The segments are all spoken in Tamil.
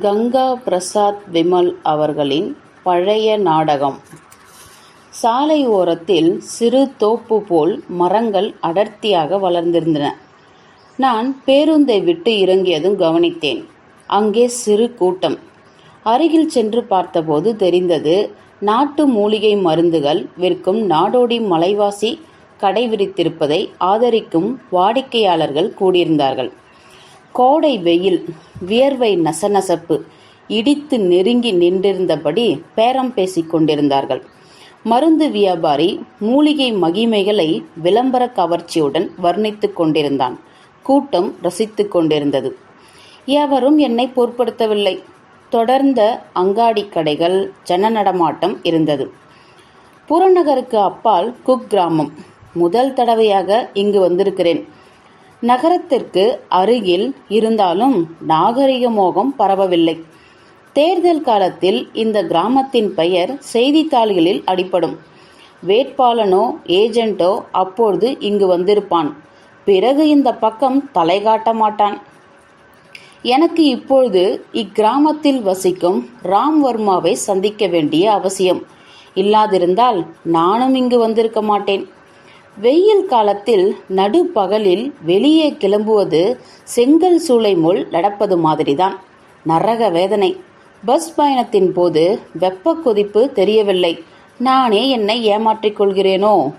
கங்கா பிரசாத் விமல் அவர்களின் பழைய நாடகம். சாலை ஓரத்தில் சிறு தோப்பு போல் மரங்கள் அடர்த்தியாக வளர்ந்திருந்தன. நான் பேருந்தை விட்டு இறங்கியதும் கவனித்தேன். அங்கே சிறு கூட்டம். அருகில் சென்று பார்த்தபோது தெரிந்தது நாட்டு மூலிகை மருந்துகள் விற்கும் நாடோடி மலைவாசி கடை விரித்திருப்பதை ஆதரிக்கும் வாடிக்கையாளர்கள் கூடியிருந்தார்கள். கோடை வெயில் வியர்வை நசநசப்பு இடித்து நெருங்கி நின்றிருந்தபடி பேரம் பேசிக் கொண்டிருந்தார்கள். மருந்து வியாபாரி மூலிகை மகிமைகளை விளம்பர கவர்ச்சியுடன் வர்ணித்துக் கொண்டிருந்தான். கூட்டம் ரசித்துக் கொண்டிருந்தது. எவரும் என்னை பொருட்படுத்தவில்லை. தொடர்ந்த அங்காடி கடைகள் ஜன நடமாட்டம் இருந்தது. புறநகருக்கு அப்பால் குக் கிராமம். முதல் தடவையாக இங்கு வந்திருக்கிறேன். நகரத்திற்கு அருகில் இருந்தாலும் நாகரிக மோகம் பரவவில்லை. தேர்தல் காலத்தில் இந்த கிராமத்தின் பெயர் செய்தித்தாள்களில் அடிப்படும் வேட்பாளனோ ஏஜென்ட்டோ அப்பொழுது இங்கு வந்திருப்பான். பிறகு இந்த பக்கம் தலை காட்ட மாட்டான். எனக்கு இப்பொழுது இக்கிராமத்தில் வசிக்கும் ராம் வர்மாவை சந்திக்க வேண்டிய அவசியம். இல்லாதிருந்தால் நானும் இங்கு வந்திருக்க மாட்டேன். வெயில் காலத்தில் நடுப்பகலில் வெளியே கிளம்புவது செங்கல் சூளை முள் நடப்பது மாதிரிதான். நரக வேதனை. பஸ் பயணத்தின் போது வெப்ப கொதிப்பு தெரியவில்லை. நானே என்னை ஏமாற்றிக் கொள்கிறேனோ?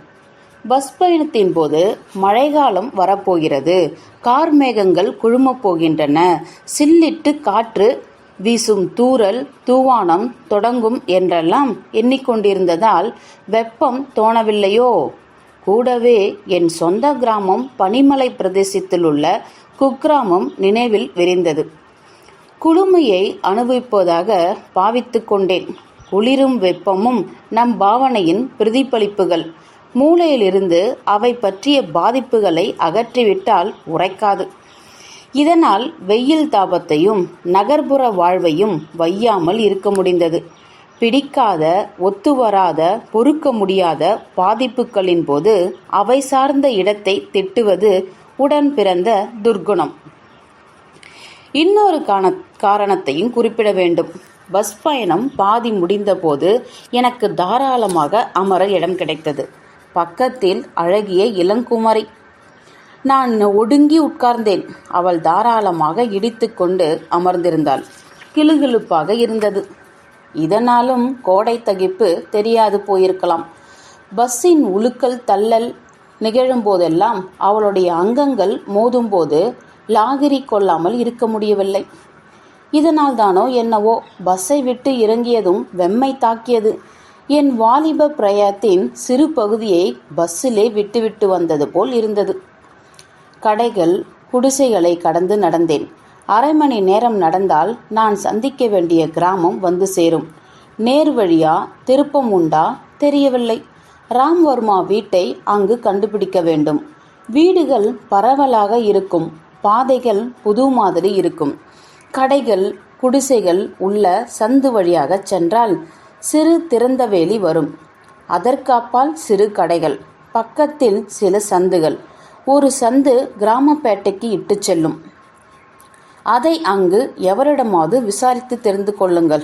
பஸ் பயணத்தின் போது மழைக்காலம் வரப்போகிறது. கார் மேகங்கள் குழுமப் போகின்றன. சில்லிட்டு காற்று வீசும் தூறல் தூவானம் தொடங்கும் என்றெல்லாம் எண்ணிக்கொண்டிருந்ததால் வெப்பம் தோணவில்லையோ? கூடவே என் சொந்த கிராமம் பனிமலை பிரதேசத்தில் உள்ள குக்கிராமம் நினைவில் விரிந்தது. குளுமையை அனுபவிப்பதாக பாவித்து கொண்டேன். குளிரும் வெப்பமும் நம் பாவனையின் பிரதிபலிப்புகள். மூளையிலிருந்து அவை பற்றிய பாதிப்புகளை அகற்றிவிட்டால் உரைக்காது. இதனால் வெயில் தாபத்தையும் நகர்ப்புற வாழ்வையும் வையாமல் இருக்க முடிந்தது. பிடிக்காத ஒத்துவராத பொறுக்க முடியாத பாதிப்புகளின் போது அவை சார்ந்த இடத்தை திட்டுவது உடன் பிறந்த துர்குணம் இன்னொரு காண காரணத்தையும் குறிப்பிட வேண்டும். பஸ் பயணம் பாதி முடிந்தபோது எனக்கு தாராளமாக அமர இடம் கிடைத்தது. பக்கத்தில் அழகிய இளங்குமரி. நான் ஒடுங்கி உட்கார்ந்தேன். அவள் தாராளமாக இடித்துக்கொண்டு அமர்ந்திருந்தாள். கிளுகிழுப்பாக இருந்தது. இதனாலும் கோடை தகிப்பு தெரியாது போயிருக்கலாம். பஸ்ஸின் உலுக்கல் தள்ளல் நிகழும்போதெல்லாம் அவளுடைய அங்கங்கள் மோதும்போது லாகிரி கொள்ளாமல் இருக்க முடியவில்லை. இதனால் தானோ என்னவோ பஸ்ஸை விட்டு இறங்கியதும் வெம்மை தாக்கியது. என் வாலிப பிரயத்தின் சிறு பகுதியை பஸ்ஸிலே விட்டுவிட்டு வந்தது போல் இருந்தது. கடைகள் குடிசைகளை கடந்து நடந்தேன். அரை மணி நேரம் நடந்தால் நான் சந்திக்க வேண்டிய கிராமம் வந்து சேரும். நேர் வழியா திருப்பம் உண்டா? தெரியவில்லை. ராம்வர்மா வீட்டை அங்கு கண்டுபிடிக்க வேண்டும். வீடுகள் பரவலாக இருக்கும். பாதைகள் புது மாதிரி இருக்கும். கடைகள் குடிசைகள் உள்ள சந்து வழியாக சென்றால் சிறு திறந்தவேலி வரும். அதற்கு அப்பால் சிறு கடைகள் பக்கத்தில் சில சந்துகள். ஒரு சந்து கிராமப்பேட்டைக்கு இட்டு செல்லும். அதை அங்கு எவரிடமாவது விசாரித்து தெரிந்து கொள்ளுங்கள்.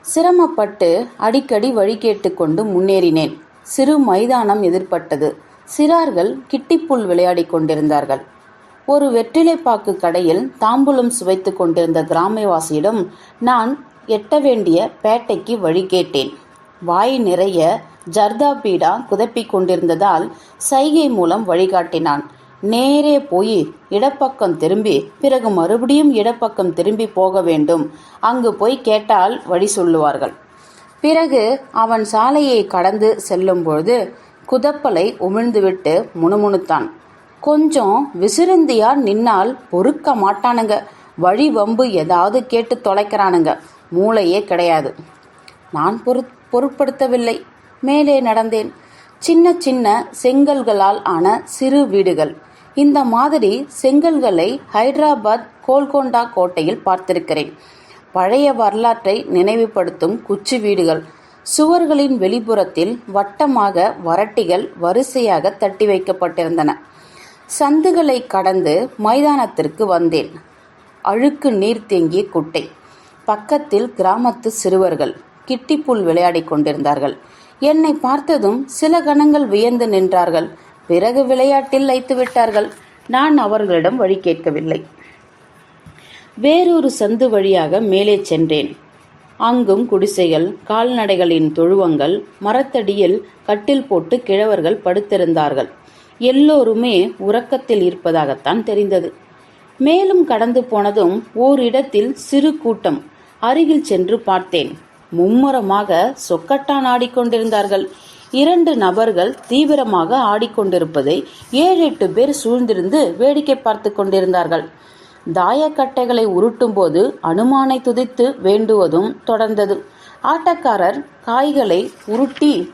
சிரமப்பட்டு அடிக்கடி வழி கேட்டுக்கொண்டு முன்னேறினேன். சிறு மைதானம் எதிர்பட்டது. சிறார்கள் கிட்டிப்புல் விளையாடிக் கொண்டிருந்தார்கள். ஒரு வெற்றிலைப்பாக்கு கடையில் தாம்பூலம் சுவைத்து கொண்டிருந்த கிராமவாசியிடம் நான் எட்ட வேண்டிய பேட்டைக்கு வழி கேட்டேன். வாய் நிறைய ஜர்தா பீடா குதப்பிக் கொண்டிருந்ததால் சைகை மூலம் வழிகாட்டினான். நேரே போய் இடப்பக்கம் திரும்பி பிறகு மறுபடியும் இடப்பக்கம் திரும்பி போக வேண்டும். அங்கு போய் கேட்டால் வழி சொல்லுவார்கள். பிறகு அவன் சாலையை கடந்து செல்லும்பொழுது குதப்பலை உமிழ்ந்துவிட்டு முணுமுணுத்தான். கொஞ்சம் விசிறுந்தியா நின்னால் பொறுக்க மாட்டானுங்க. வழி வம்பு ஏதாவது கேட்டு தொலைக்கிறானுங்க. மூளையே கிடையாது. நான் பொரு பொருட்படுத்தவில்லை. மேலே நடந்தேன். சின்ன சின்ன செங்கல்களால் ஆன சிறு வீடுகள். இந்த மாதிரி செங்கல்களை ஹைதராபாத் கோல்கொண்டா கோட்டையில் பார்த்திருக்கிறேன். பழைய வரலாற்றை நினைவுபடுத்தும் குச்சி வீடுகள். சுவர்களின் வெளிப்புறத்தில் வட்டமாக வரட்டிகள் வரிசையாக தட்டி வைக்கப்பட்டிருந்தன. சந்துகளை கடந்து மைதானத்திற்கு வந்தேன். அழுக்கு நீர் தேங்கிய குட்டை. பக்கத்தில் கிராமத்து சிறுவர்கள் கிட்டிப்புல் விளையாடிக் கொண்டிருந்தார்கள். என்னை பார்த்ததும் சில கணங்கள் வியந்து நின்றார்கள். பிறகு விளையாட்டில் வைத்து விட்டார்கள். நான் அவர்களிடம் வழி கேட்கவில்லை. வேறொரு சந்து வழியாக மேலே சென்றேன். அங்கும் குடிசைகள் கால்நடைகளின் தொழுவங்கள் மரத்தடியில் கட்டில் போட்டு கிழவர்கள் படுத்திருந்தார்கள். எல்லோருமே உறக்கத்தில் இருப்பதாகத்தான் தெரிந்தது. மேலும் கடந்து போனதும் ஓரிடத்தில் சிறு கூட்டம். அருகில் சென்று பார்த்தேன். மும்முரமாக சொக்கட்டான் ஆடிக்கொண்டிருந்தார்கள். இரண்டு நபர்கள் தீவிரமாக ஆடிக்கொண்டிருப்பதை ஏழு எட்டு பேர் சூழ்ந்திருந்து வேடிக்கை பார்த்து கொண்டிருந்தார்கள். தாயக்கட்டைகளை உருட்டும்போது அனுமானை துதித்து வேண்டுவதும் தொடர்ந்தது. ஆட்டக்காரர் காய்களை உருட்டி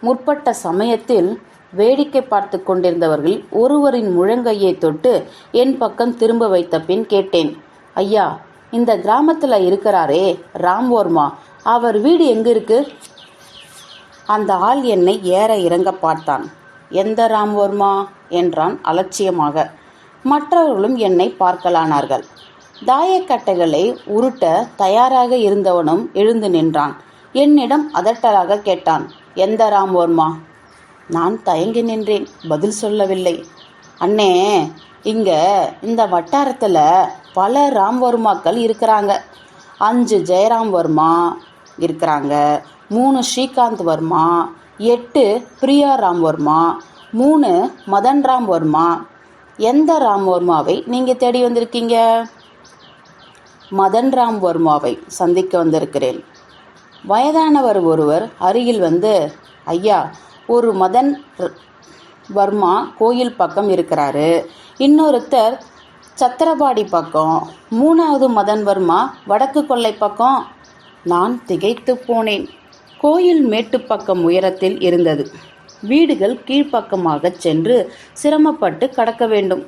முற்பட்ட சமயத்தில் வேடிக்கை பார்த்து கொண்டிருந்தவர்கள் ஒருவரின் முழங்கையை தொட்டு என் பக்கம் திரும்ப வைத்த பின் கேட்டேன். ஐயா இந்த கிராமத்தில் இருக்கிறாரே ராம்வர்மா அவர் வீடு எங்க இருக்கு? அந்த ஆள் என்னை ஏற இறங்க பார்த்தான். எந்த ராம்வர்மா என்றான் அலட்சியமாக. மற்றவர்களும் என்னை பார்க்கலானார்கள். தாயக்கட்டைகளை உருட்ட தயாராக இருந்தவனும் எழுந்து நின்றான். என்னிடம் அதட்டலாக கேட்டான் எந்த ராம்வர்மா நான் தயங்கி நின்றேன் பதில் சொல்லவில்லை. அண்ணே இங்க இந்த வட்டாரத்துல பல ராம்வர்மாக்கள் இருக்கிறாங்க. அஞ்சு ஜெயராம் வர்மா இருக்கிறாங்க. மூணு ஸ்ரீகாந்த் வர்மா எட்டு பிரியா ராம் வர்மா மூணு மதன் ராம் வர்மா. எந்த ராம் வர்மாவை நீங்கள் தேடி வந்திருக்கீங்க? மதன் ராம் வர்மாவை சந்திக்க வந்திருக்கிறேன். வயதானவர் ஒருவர் அருகில் வந்து ஐயா ஒரு மதன் வர்மா கோயில் பக்கம் இருக்கிறாரு. இன்னொருத்தர் சத்திரபாடி பக்கம். மூணாவது மதன் வர்மா வடக்கு கொல்லை பக்கம். நான் திகைத்து போனேன். கோயில் மேட்டுப்பக்கம் உயரத்தில் இருந்தது. வீடுகள் கீழ்ப்பக்கமாக சென்று சிரமப்பட்டு கடக்க வேண்டும்.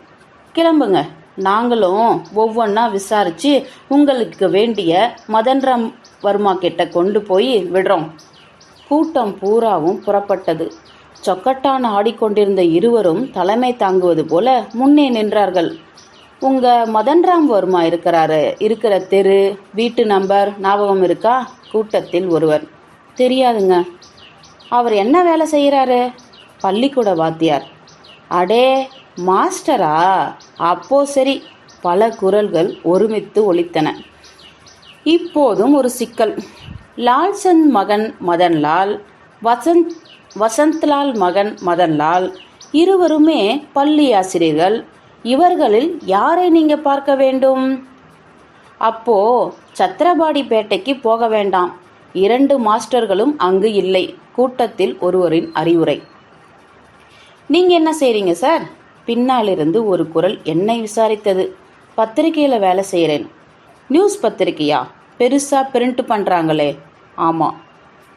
கிளம்புங்க. நாங்களும் ஒவ்வொன்றா விசாரிச்சு உங்களுக்கு வேண்டிய மதன்ராம் வர்மா கிட்ட கொண்டு போய் விடுறோம். கூட்டம் பூராவும் புறப்பட்டது. சொக்கட்டான் ஆடிக்கொண்டிருந்த இருவரும் தலைமை தாங்குவது போல முன்னே நின்றார்கள். உங்க மதன்ராம் வர்மா இருக்கிறாரு. இருக்கிற தெரு வீட்டு நம்பர் ஞாபகம் இருக்கா? கூட்டத்தில் ஒருவர். தெரியாதுங்க. அவர் என்ன வேலை செய்கிறாரு பள்ளிக்கூட வாத்தியார். அடே மாஸ்டரா? அப்போ சரி பல குரல்கள் ஒருமித்து ஒலித்தன. இப்போதும் ஒரு சிக்கல். லால்சந்த் மகன் மதன்லால் வசந்த் வசந்த்லால் மகன் மதன்லால் இருவருமே பள்ளி ஆசிரியர்கள். இவர்களில் யாரை நீங்கள் பார்க்க வேண்டும்? அப்போ சத்திரபாடி பேட்டைக்கு போக வேண்டாம். இரண்டு மாஸ்டர்களும் அங்கு இல்லை. கூட்டத்தில் ஒருவரின் அறிவுரை. நீங்க என்ன செய்றீங்க சார்? பின்னாலிருந்து ஒரு குரல் என்னை விசாரித்தது. பத்திரிகையில வேலை செய்கிறேன் நியூஸ் பத்திரிக்கையா பெருசா பிரிண்ட் பண்றாங்களே. ஆமா.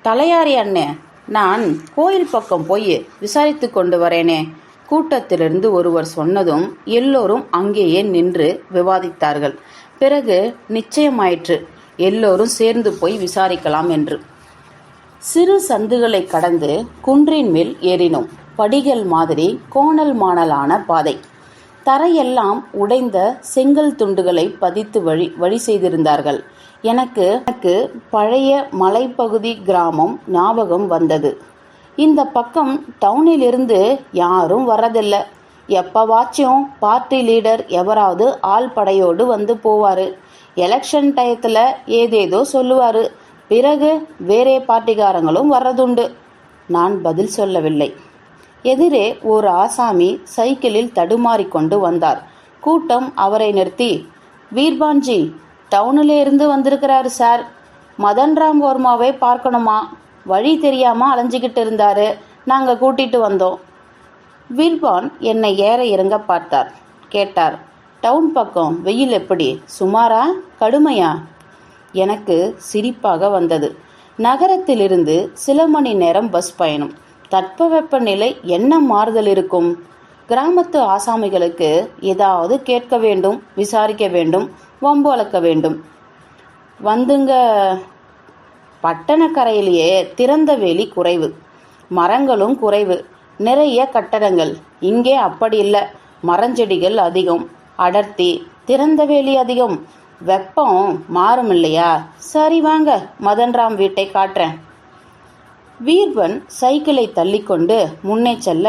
தலையாரி அண்ணே நான் கோயில் பக்கம் போய் விசாரித்து கொண்டு வரேனே. கூட்டத்திலிருந்து ஒருவர் சொன்னதும் எல்லோரும் அங்கேயே நின்று விவாதித்தார்கள். பிறகு நிச்சயமாயிற்று. எல்லோரும் சேர்ந்து போய் விசாரிக்கலாம் என்று. சிறு சந்துகளை கடந்து குன்றின் மேல் ஏறினோம். படிகள் மாதிரி கோணல் மாணலான பாதை. தரையெல்லாம் உடைந்த செங்கல் துண்டுகளை பதித்து வழி வழி செய்திருந்தார்கள். எனக்கு எனக்கு பழைய மலைப்பகுதி கிராமம் ஞாபகம் வந்தது. இந்த பக்கம் டவுனிலிருந்து யாரும் வரதில்லை. எப்பவாச்சும் பார்ட்டி லீடர் எவராவது ஆள் படையோடு வந்து போவாரு. எலெக்ஷன் டயத்தில் ஏதேதோ சொல்லுவார். பிறகு வேறே பார்ட்டிகாரங்களும் வர்றதுண்டு. நான் பதில் சொல்லவில்லை. எதிரே ஒரு ஆசாமி சைக்கிளில் தடுமாறிக்கொண்டு வந்தார். கூட்டம் அவரை நிறுத்தி வீர்பான்ஜி டவுனில் இருந்து வந்திருக்கிறாரு சார் மதன்ராம் வர்மாவை பார்க்கணுமா? வழி தெரியாமல் அலைஞ்சிக்கிட்டு இருந்தாரு. நாங்கள் கூட்டிட்டு வந்தோம். வீர்பான் என்னை ஏற இறங்க பார்த்தார். கேட்டார் டவுன் பக்கம் வெயில் எப்படி? சுமாரா? கடுமையா? எனக்கு சிரிப்பாக வந்தது. நகரத்திலிருந்து சில மணி நேரம் பஸ் பயணம். தட்பவெப்பநிலை என்ன மாறுதல் இருக்கும்? கிராமத்து ஆசாமிகளுக்கு ஏதாவது கேட்க வேண்டும் விசாரிக்க வேண்டும் வம்பு வளர்க்க வேண்டும். வந்துங்க. பட்டணக்கரையிலேயே திறந்த வெளி குறைவு. மரங்களும் குறைவு. நிறைய கட்டடங்கள். இங்கே அப்படி இல்லை. மரஞ்செடிகள் அதிகம். அடர்த்தி திறந்தவெளி அதிகம். வெப்பம் மாறும் இல்லையா சரி வாங்க மதன்ராம் வீட்டை காட்டுறேன். வீர்வன் சைக்கிளை தள்ளிக்கொண்டு முன்னே செல்ல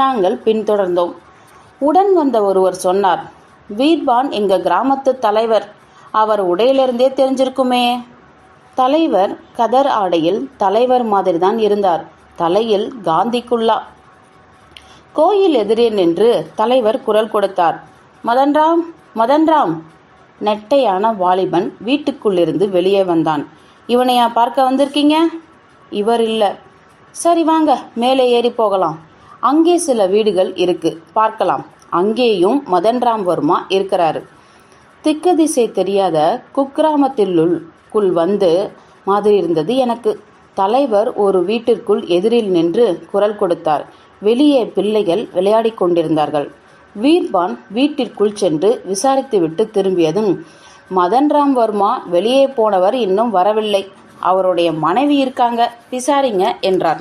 நாங்கள் பின்தொடர்ந்தோம். உடன் வந்த ஒருவர் சொன்னார் வீர்பான் எங்க கிராமத்து தலைவர். அவர் உடையிலிருந்தே தெரிஞ்சிருக்குமே. தலைவர் கதர் ஆடையில் தலைவர் மாதிரி தான் இருந்தார். தலையில் காந்திக்குள்ளா கோயில் எதிரே நின்று தலைவர் குரல் கொடுத்தார் மதன்ராம் மதன்ராம் நெட்டையான வாலிபன் வீட்டுக்குள்ளிருந்து வெளியே வந்தான். இவனையா பார்க்க வந்திருக்கீங்க? இவர் இல்லை. சரி வாங்க மேலே ஏறி போகலாம். அங்கே சில வீடுகள் இருக்கு. பார்க்கலாம். அங்கேயும் மதன்ராம் வர்மா இருக்கிறாரு. திக்கு திசை தெரியாத குக்கிராமத்திலுள் குள் வந்து மாதிரி இருந்தது எனக்கு. தலைவர் ஒரு வீட்டிற்குள் எதிரில் நின்று குரல் கொடுத்தார். வெளியே பிள்ளைகள் விளையாடிக் கொண்டிருந்தார்கள். வீர்பான் வீட்டிற்குள் சென்று விசாரித்துவிட்டு திரும்பியதும் மதன்ராம் வர்மா வெளியே போனவர் இன்னும் வரவில்லை. அவருடைய மனைவி இருக்காங்க. விசாரிங்க என்றார்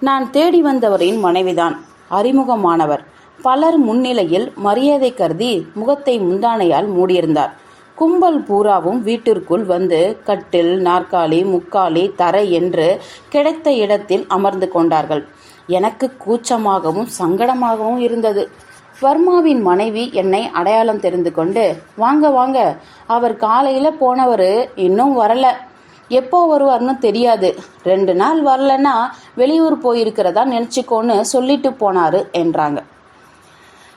நான் தேடி வந்தவரின் மனைவிதான். அறிமுகமானவர். பலர் முன்னிலையில் மரியாதை கருதி முகத்தை முந்தானையால் மூடியிருந்தார். கும்பல் பூராவும் வீட்டிற்குள் வந்து கட்டில் நாற்காலி முக்காலி தரை என்று கிடைத்த இடத்தில் அமர்ந்து கொண்டார்கள். எனக்கு கூச்சமாகவும் சங்கடமாகவும் இருந்தது. வர்மாவின் மனைவி என்னை அடையாளம் தெரிந்து கொண்டு வாங்க வாங்க அவர் காலையில போனவர் இன்னும் வரல. எப்போ வருவார்னு தெரியாது. ரெண்டு நாள் வரலன்னா வெளியூர் போயிருக்கிறதா நினச்சிக்கோன்னு சொல்லிட்டு போனாரு என்றாங்க.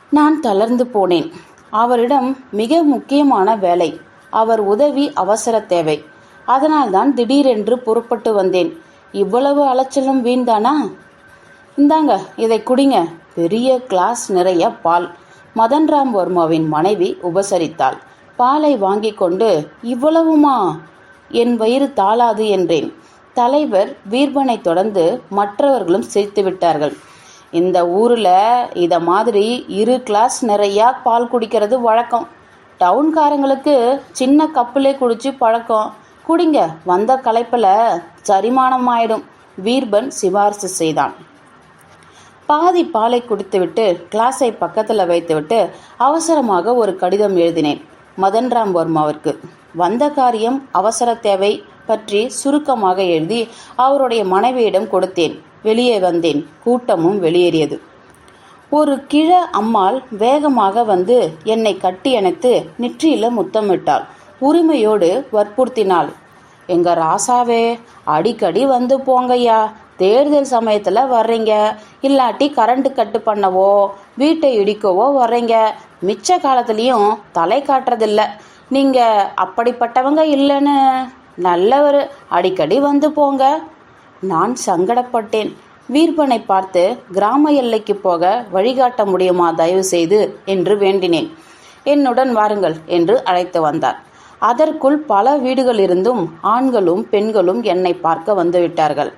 நான் தளர்ந்து போனேன். அவரிடம் மிக முக்கியமான வேலை அவர் உதவி அவசர தேவை. அதனால்தான் திடீரென்று புறப்பட்டு வந்தேன். இவ்வளவு அலைச்சலும் வீண்தானா? இந்தாங்க இதை குடிங்க. பெரிய கிளாஸ் நிறைய பால். மதன்ராம் வர்மாவின் மனைவி உபசரித்தாள். பாலை வாங்கி கொண்டு இவ்வளவுமா? என் வயிறு தாளாது என்றேன். தலைவர் வீர்பனை தொடர்ந்து மற்றவர்களும் சிரித்து விட்டார்கள். இந்த ஊரில் இத மாதிரி இரு கிளாஸ் நிறையா பால் குடிக்கிறது வழக்கம். டவுன்காரங்களுக்கு சின்ன கப்பிலே குடிச்சு பழக்கம். குடிங்க வந்த களைப்பில் சரிமானம் ஆயிடும் வீர்பன் சிபாரிசு செய்தான். பாதி பாலை குடித்துவிட்டு கிளாஸை பக்கத்தில் வைத்துவிட்டு அவசரமாக ஒரு கடிதம் எழுதினேன். மதன்ராம் வர்மாவிற்கு. வந்த காரியம் அவசர தேவை பற்றி சுருக்கமாக எழுதி அவருடைய மனைவியிடம் கொடுத்தேன். வெளியே வந்தேன். கூட்டமும் வெளியேறியது. ஒரு கிழ அம்மாள் வேகமாக வந்து என்னை கட்டி அணைத்து நெற்றியில முத்தமிட்டாள். உரிமையோடு வற்புறுத்தினாள். எங்க ராசாவே அடிக்கடி வந்து போங்கய்யா. தேர்தல் சமயத்துல வர்றீங்க. இல்லாட்டி கரண்ட் கட்டு பண்ணவோ வீட்டை இடிக்கவோ வர்றீங்க. மிச்ச காலத்துலயும் தலை காட்டுறதில்ல. நீங்க அப்படிப்பட்டவங்க இல்லைன்னு நல்லவர் அடிக்கடி வந்து போங்க. நான் சங்கடப்பட்டேன். வீர்பனை பார்த்து கிராம எல்லைக்கு போக வழிகாட்ட முடியுமா தயவு செய்து என்று வேண்டினேன். என்னுடன் வாருங்கள் என்று அழைத்து வந்தார். அதற்குள் பல வீடுகளிலிருந்தும் ஆண்களும் பெண்களும் என்னை பார்க்க வந்துவிட்டார்கள்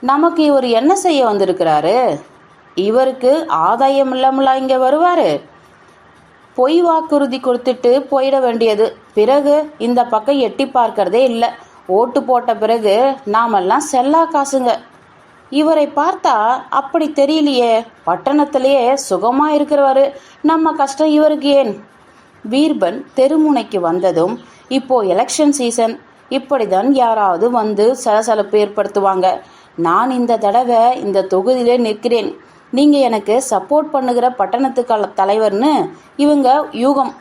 நமக்கு இவர் என்ன செய்ய வந்திருக்கிறாரு? இவருக்கு ஆதாயம் இல்லாமலா இங்க வருவாரு? பொய் வாக்குறுதி கொடுத்துட்டு போயிட வேண்டியது. பிறகு இந்த பக்கம் எட்டி பார்க்கறதே இல்லை. ஓட்டு போட்ட பிறகு நாமெல்லாம் செல்லா காசுங்க. இவரை பார்த்தா அப்படி தெரியலையே. பட்டணத்திலேயே சுகமா இருக்கிறவரு நம்ம கஷ்டம் இவருக்கு ஏன்? வீர்பன் தெருமுனைக்கு வந்ததும் இப்போ எலெக்ஷன் சீசன் இப்படிதான் யாராவது வந்து சலசலப்பு ஏற்படுத்துவாங்க. நான் இந்த தடவை இந்த தொகுதியிலே நிற்கிறேன். நீங்க எனக்கு சப்போர்ட் பண்ணுகிற பட்டணத்துக்கு தலைவர்னு இவங்க யூகம்.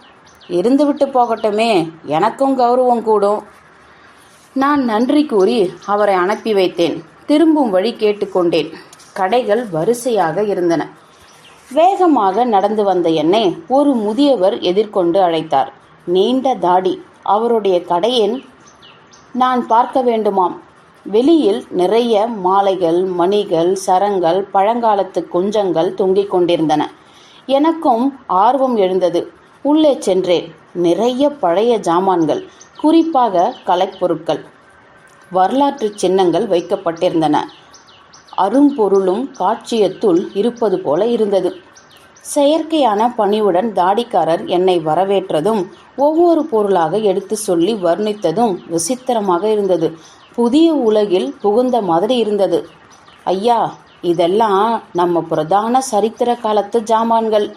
இருந்துவிட்டு போகட்டுமே. எனக்கும் கௌரவம் கூடும். நான் நன்றி கூறி அவரை அனுப்பி வைத்தேன். திரும்பும் வழி கேட்டுக்கொண்டேன். கடைகள் வரிசையாக இருந்தன. வேகமாக நடந்து வந்த என்னை ஒரு முதியவர் எதிர்கொண்டு அழைத்தார். நீண்ட தாடி. அவருடைய கடையின் நான் பார்க்க வேண்டுமாம். வெளியில் நிறைய மாலைகள் மணிகள் சரங்கள் பழங்காலத்து குஞ்சங்கள் தொங்கிக் கொண்டிருந்தன. எனக்கும் ஆர்வம் எழுந்தது. உள்ளே சென்றேன். நிறைய பழைய ஜாமான்கள் குறிப்பாக கலைப்பொருட்கள். வரலாற்று சின்னங்கள் வைக்கப்பட்டிருந்தன. அரும்பொருளும் காட்சியத்துள் இருப்பது போல இருந்தது. செயற்கையான பணிவுடன் தாடிக்காரர் என்னை வரவேற்றதும் ஒவ்வொரு பொருளாக எடுத்து சொல்லி வர்ணித்ததும் விசித்திரமாக இருந்தது. புதிய உலகில் புகுந்த மாதிரி இருந்தது. ஐயா இதெல்லாம் நம்ம பிரதான சரித்திர காலத்து ஜாமான்கள்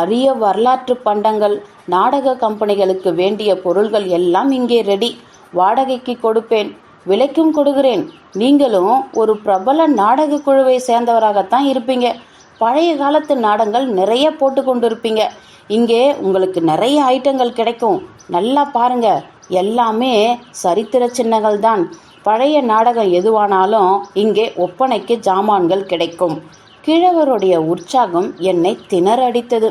அரிய வரலாற்று பண்டங்கள் நாடக கம்பெனிகளுக்கு வேண்டிய பொருள்கள் எல்லாம் இங்கே ரெடி வாடகைக்கு கொடுப்பேன் விலைக்கும் கொடுக்கிறேன். நீங்களும் ஒரு பிரபல நாடக குழுவை சேர்ந்தவராகத்தான் இருப்பீங்க. பழைய காலத்து நாடகங்கள் நிறைய போட்டு கொண்டு இருப்பீங்க இங்கே உங்களுக்கு நிறைய ஐட்டங்கள் கிடைக்கும். நல்லா பாருங்க எல்லாமே சரித்திர சின்னங்கள் தான் பழைய நாடகம் எதுவானாலும் இங்கே ஒப்பனைக்கு ஜாமான்கள் கிடைக்கும். கிழவருடைய உற்சாகம் என்னை திணறடித்தது.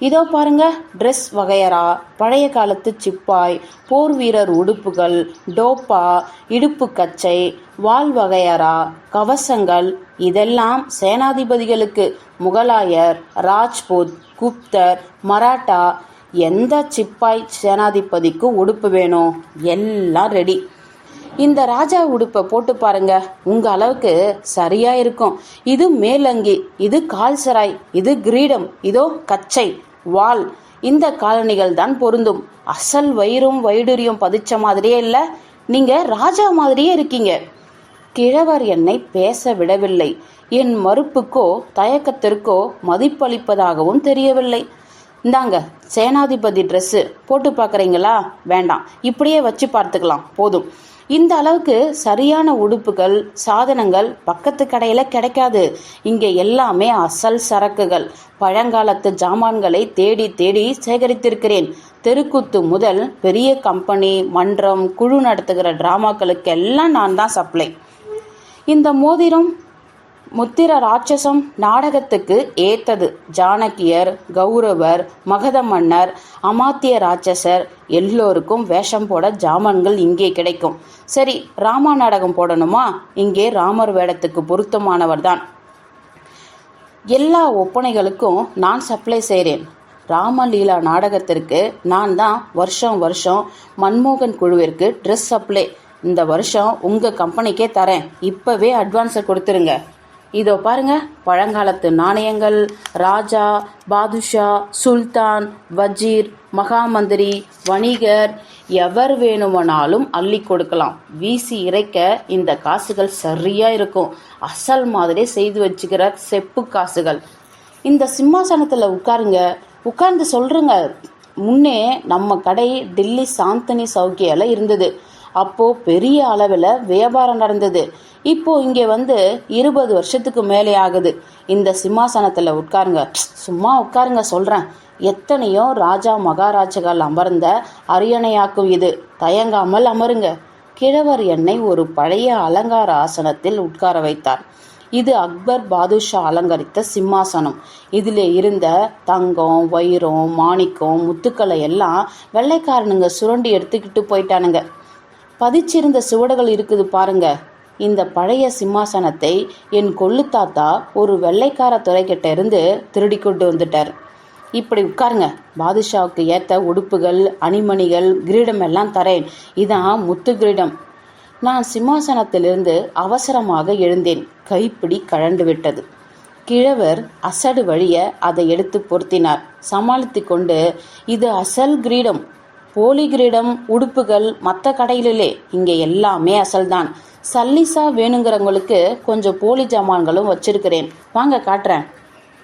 இதோ பாருங்க ட்ரெஸ் வகையரா பழைய காலத்து சிப்பாய் போர் வீரர் உடுப்புகள் டோப்பா இடுப்பு கச்சை வால் வகையறா கவசங்கள் இதெல்லாம் சேனாதிபதிகளுக்கு முகலாயர் ராஜ்பூத் குப்தர் மராட்டா எந்த சிப்பாய் சேனாதிபதிக்கு உடுப்பு வேணும்? எல்லாம் ரெடி இந்த ராஜா உடுப்பை போட்டு பாருங்க. உங்க அளவுக்கு சரியா இருக்கும். இது மேலங்கி இது கால்சராய் இது கிரீடம் இதோ கச்சை வால். இந்த காலணிகள் தான் பொருந்தும். அசல் வயிறும் வைடூரியம் பதிச்ச மாதிரியே இல்ல. நீங்க ராஜா மாதிரியே இருக்கீங்க. கிழவர் என்னை பேச விடவில்லை. என் மறுப்புக்கோ தயக்கத்திற்கோ மதிப்பளிப்பதாகவும் தெரியவில்லை. இந்தாங்க சேனாதிபதி ட்ரெஸ்ஸு போட்டு பார்க்குறீங்களா? வேண்டாம். இப்படியே வச்சு பார்த்துக்கலாம். போதும். இந்த அளவுக்கு சரியான உடுப்புகள் சாதனங்கள் பக்கத்து கடையில் கிடைக்காது. இங்கே எல்லாமே அசல் சரக்குகள். பழங்காலத்து ஜாமான்களை தேடி தேடி சேகரித்திருக்கிறேன். தெருக்கூத்து முதல் பெரிய கம்பெனி மன்றம் குழு நடத்துகிற டிராமாக்களுக்கு எல்லாம் நான் தான் சப்ளை. இந்த மோதிரம் முத்திர ராட்சசம் நாடகத்துக்கு ஏத்தது ஜானகியர் கௌரவர் மகத மன்னர் அமாத்திய ராட்சசர் எல்லோருக்கும் வேஷம் போட ஜாமான்கள் இங்கே கிடைக்கும். சரி ராமா நாடகம் போடணுமா? இங்கே ராமர் வேடத்துக்கு பொருத்தமானவர் தான் எல்லா ஒப்பனைகளுக்கும் நான் சப்ளை செய்கிறேன் ராமலீலா நாடகத்திற்கு நான் தான் வருஷம் வருஷம் மன்மோகன் குழுவிற்கு ட்ரெஸ் சப்ளை இந்த வருஷம் உங்கள் கம்பெனிக்கே தரேன். இப்போவே அட்வான்ஸை கொடுத்துருங்க. இதோ பாருங்க பழங்காலத்து நாணயங்கள் ராஜா பாதுஷா சுல்தான் வஜீர் மகாமந்திரி வணிகர் எவர் வேணுமானாலும் அள்ளி கொடுக்கலாம். வீசி இறைக்க இந்த காசுகள் சரியா இருக்கும். அசல் மாதிரி செய்து வச்சுக்கிற செப்பு காசுகள். இந்த சிம்மாசனத்தில் உட்காருங்க. உட்கார்ந்து சொல்றேங்க. முன்னே நம்ம கடை டில்லி சாந்தனி சௌக்கியால இருந்தது. அப்போ பெரிய அளவில் வியாபாரம் நடந்தது. இப்போ இங்கே வந்து இருபது வருஷத்துக்கு மேலே ஆகுது. இந்த சிம்மாசனத்தில் உட்காருங்க. சும்மா உட்காருங்க சொல்கிறேன் எத்தனையோ ராஜா மகாராஜாக்கள் அமர்ந்த அரியணையாக்கும் இது. தயங்காமல் அமருங்க. கிழவர் என்னை ஒரு பழைய அலங்கார ஆசனத்தில் உட்கார வைத்தார். இது அக்பர் பாதுஷா அலங்கரித்த சிம்மாசனம். இதில் இருந்த தங்கம் வைரம் மாணிக்கம் முத்துக்களை எல்லாம் வெள்ளைக்காரனுங்க சுரண்டி எடுத்துக்கிட்டு போயிட்டானுங்க. பதிச்சிருந்த சுவடுகள் இருக்குது பாருங்க. இந்த பழைய சிம்மாசனத்தை என் கொள்ளு தாத்தா ஒரு வெள்ளைக்கார துறைக்கிட்ட இருந்து திருடி கொண்டு வந்துட்டார். இப்படி உட்காருங்க. பாதுஷாவுக்கு ஏற்ற உடுப்புகள் அணிமணிகள் கிரீடம் எல்லாம் தரேன். இதான் முத்து கிரீடம். நான் சிம்மாசனத்திலிருந்து அவசரமாக எழுந்தேன். கைப்பிடி கழண்டு விட்டது. கிழவர் அசடு வழிய அதை எடுத்து பொருத்தினார். சமாளித்து கொண்டு இது அசல் கிரீடம். போலி கிரீடம் உடுப்புகள் மற்ற கடையிலே இங்கே எல்லாமே அசல்தான். சல்லிசா வேணுங்கிறவங்களுக்கு கொஞ்சம் போலி ஜாமான்களும் வச்சிருக்கிறேன். வாங்க காட்டுறேன்.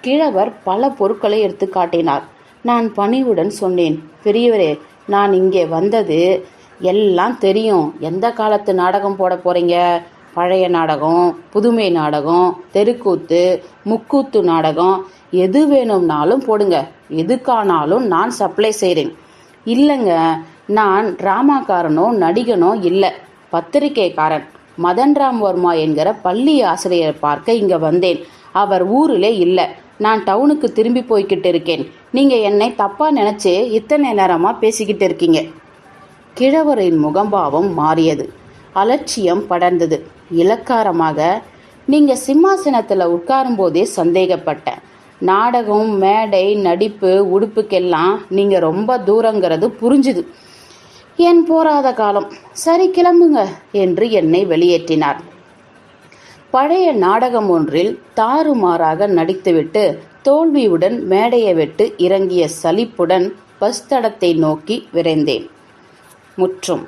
கிழவர் பல பொருட்களை எடுத்து காட்டினார். நான் பணிவுடன் சொன்னேன் பெரியவரே நான் இங்கே வந்தது எல்லாம் தெரியும். எந்த காலத்து நாடகம் போட போறீங்க? பழைய நாடகம் புதுமை நாடகம் தெருக்கூத்து முக்கூத்து நாடகம். எது வேணும்னாலும் போடுங்க. எதுக்கானாலும் நான் சப்ளை செய்கிறேன் இல்லைங்க நான் டிராமாக்காரனோ நடிகனோ இல்லை. பத்திரிகைக்காரன் மதன்ராம் வர்மா என்கிற பள்ளி ஆசிரியர் பார்க்க இங்க வந்தேன். அவர் ஊரிலே இல்லை. நான் டவுனுக்கு திரும்பி போய்கிட்டு இருக்கேன். நீங்க என்னை தப்பா நினைச்சு இத்தனை நேரமா பேசிக்கிட்டு இருக்கீங்க. கிழவரின் முகம்பாவம் மாறியது. அலட்சியம் படர்ந்தது. இலக்காரமாக நீங்க சிம்மாசனத்தில் உட்காரும்போதே சந்தேகப்பட்டேன். நாடகம் மேடை நடிப்பு உடுப்புக்கெல்லாம் நீங்க ரொம்ப தூரங்கிறது புரிஞ்சுது. என் போராத காலம். சரி கிளம்புங்க என்று என்னை வெளியேற்றினார். பழைய நாடகம் ஒன்றில் தாறுமாறாக நடித்துவிட்டு தோல்வியுடன் மேடையை விட்டு இறங்கிய சலிப்புடன் பஸ் தடத்தை நோக்கி விரைந்தேன். முற்றும்.